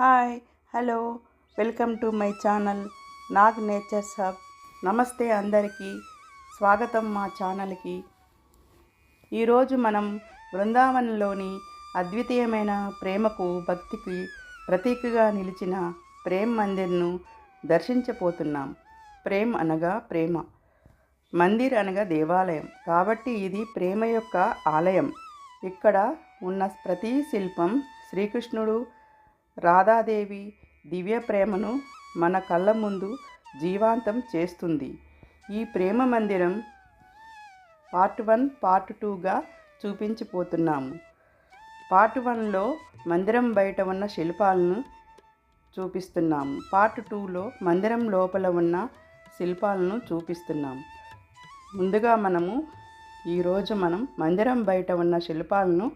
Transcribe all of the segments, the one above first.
Hi hello welcome to my channel Nag natures hub నమస్తే అందరికీ స్వాగతం మా ఛానల్కి. ఈరోజు మనం బృందావనంలోని అద్వితీయమైన ప్రేమకు భక్తికి ప్రతీకగా నిలిచిన ప్రేమ్ మందిర్ను దర్శించబోతున్నాం. ప్రేమ్ అనగా ప్రేమ. మందిర్ అనగా దేవాలయం. కాబట్టి ఇది ప్రేమ యొక్క ఆలయం. ఇక్కడ ఉన్న ప్రతి శిల్పం శ్రీకృష్ణుడు రాధాదేవి దివ్య ప్రేమను మన కళ్ళ ముందు జీవాంతం చేస్తుంది. ఈ ప్రేమ మందిరం పార్ట్ వన్ పార్ట్ టూగా చూపించిపోతున్నాము పార్ట్ వన్లో మందిరం బయట ఉన్న శిల్పాలను చూపిస్తున్నాము పార్ట్ టూలో మందిరం లోపల ఉన్న శిల్పాలను చూపిస్తున్నాము ముందుగా మనము ఈరోజు మనం మందిరం బయట ఉన్న శిల్పాలను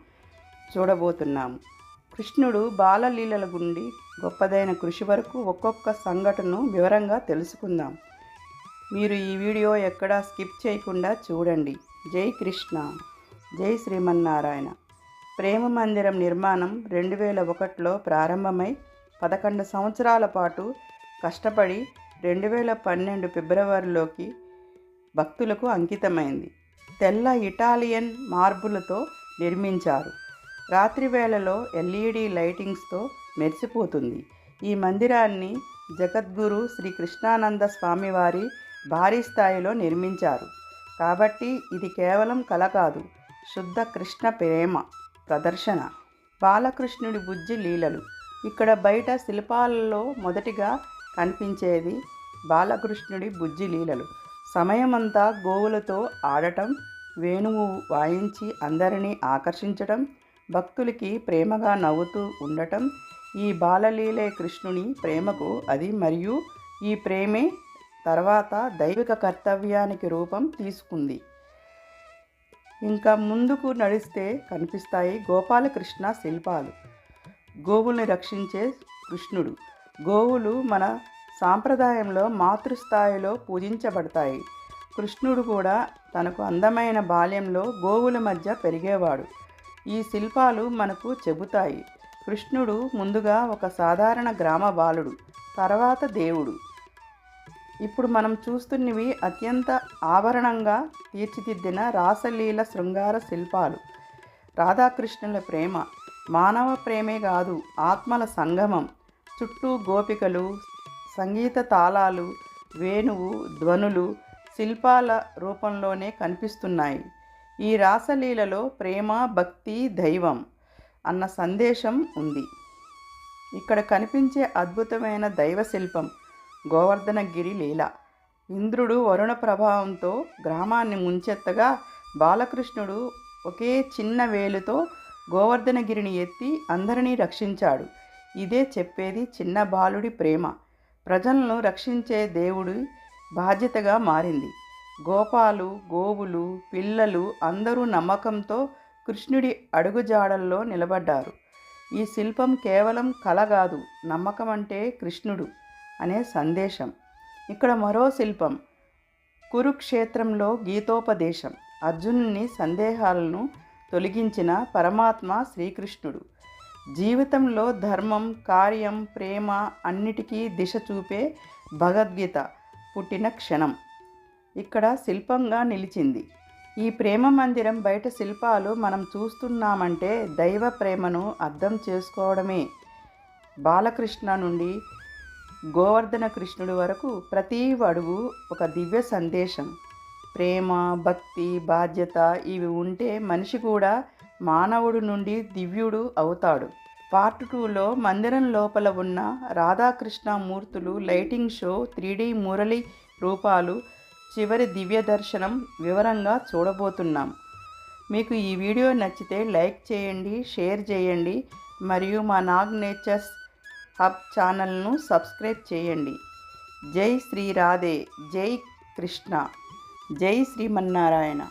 చూడబోతున్నాము కృష్ణుడు బాలలీలల గుండి గొప్పదైన కృషి వరకు ఒక్కొక్క సంఘటనను వివరంగా తెలుసుకుందాం. మీరు ఈ వీడియో ఎక్కడా స్కిప్ చేయకుండా చూడండి. జై కృష్ణ. జై శ్రీమన్నారాయణ. ప్రేమ మందిరం నిర్మాణం రెండు వేల ఒకటిలో ప్రారంభమై పదకొండు సంవత్సరాల పాటు కష్టపడి రెండు వేల పన్నెండు ఫిబ్రవరిలోకి భక్తులకు అంకితమైంది. తెల్ల ఇటాలియన్ మార్బులతో నిర్మించారు. రాత్రి వేళలో ఎల్ఈడి లైటింగ్స్తో మెరిసిపోతుంది. ఈ మందిరాన్ని జగద్గురు శ్రీ కృష్ణానంద స్వామివారి భారీ స్థాయిలో నిర్మించారు. కాబట్టి ఇది కేవలం కళ కాదు శుద్ధ కృష్ణ ప్రేమ ప్రదర్శన. బాలకృష్ణుడి బుజ్జి లీలలు. ఇక్కడ బయట శిల్పాలలో మొదటిగా కనిపించేది బాలకృష్ణుడి బుజ్జి లీలలు. సమయమంతా గోవులతో ఆడటం వేణువు వాయించి అందరినీ ఆకర్షించటం భక్తులకి ప్రేమగా నవ్వుతూ ఉండటం ఈ బాలలీలే కృష్ణుని ప్రేమకు అది మరియు ఈ ప్రేమే తర్వాత దైవిక కర్తవ్యానికి రూపం తీసుకుంది. ఇంకా ముందుకు నడిస్తే కనిపిస్తాయి గోపాలకృష్ణ శిల్పాలు. గోవుల్ని రక్షించే కృష్ణుడు. గోవులు మన సాంప్రదాయంలో మాతృస్థాయిలో పూజించబడతాయి. కృష్ణుడు కూడా తనకు అందమైన బాల్యంలో గోవుల మధ్య పెరిగేవాడు. ఈ శిల్పాలు మనకు చెబుతాయి. కృష్ణుడు ముందుగా ఒక సాధారణ గ్రామ బాలుడు తర్వాత దేవుడు. ఇప్పుడు మనం చూస్తున్నవి అత్యంత ఆభరణంగా తీర్చిదిద్దిన రాసలీల శృంగార శిల్పాలు. రాధాకృష్ణుల ప్రేమ మానవ ప్రేమే కాదు ఆత్మల సంగమం. చుట్టూ గోపికలు సంగీత తాళాలు వేణువు ధ్వనులు శిల్పాల రూపంలోనే కనిపిస్తున్నాయి. ఈ రాసలీలలో ప్రేమ భక్తి దైవం అన్న సందేశం ఉంది. ఇక్కడ కనిపించే అద్భుతమైన దైవ శిల్పం గోవర్ధనగిరి లీల. ఇంద్రుడు వరుణ ప్రభావంతో గ్రామాన్ని ముంచెత్తగా బాలకృష్ణుడు ఒకే చిన్న వేలుతో గోవర్ధనగిరిని ఎత్తి అందరినీ రక్షించాడు. ఇదే చెప్పేది చిన్న బాలుడి ప్రేమ. ప్రజలను రక్షించే దేవుడి బాధ్యతగా మారింది. గోపాలు గోవులు పిల్లలు అందరూ నమ్మకంతో కృష్ణుడి అడుగుజాడల్లో నిలబడ్డారు. ఈ శిల్పం కేవలం కళ కాదు నమ్మకం అంటే కృష్ణుడు అనే సందేశం. ఇక్కడ మరో శిల్పం కురుక్షేత్రంలో గీతోపదేశం. అర్జునుని సందేహాలను తొలగించిన పరమాత్మ శ్రీకృష్ణుడు. జీవితంలో ధర్మం కార్యం ప్రేమ అన్నిటికీ దిశ చూపే భగవద్గీత పుట్టిన క్షణం. ఇక్కడ శిల్పంగా నిలిచింది. ఈ ప్రేమ మందిరం బయట శిల్పాలు మనం చూస్తున్నామంటే దైవ ప్రేమను అర్థం చేసుకోవడమే. బాలకృష్ణ నుండి గోవర్ధన కృష్ణుడి వరకు ప్రతి అడుగు ఒక దివ్య సందేశం. ప్రేమ భక్తి బాధ్యత ఇవి ఉంటే మనిషి కూడా మానవుడు నుండి దివ్యుడు అవుతాడు. పార్ట్ టూలో మందిరం లోపల ఉన్న రాధాకృష్ణ మూర్తులు లైటింగ్ షో త్రీ డీ మురళి రూపాలు చివరి దివ్య దర్శనం వివరంగా చూడబోతున్నాం. మీకు ఈ వీడియో నచ్చితే లైక్ చేయండి షేర్ చేయండి మరియు మా నాగ్ నేచర్స్ హబ్ ఛానల్ను సబ్స్క్రైబ్ చేయండి. జై శ్రీ రాధే జై కృష్ణ జై శ్రీమన్నారాయణ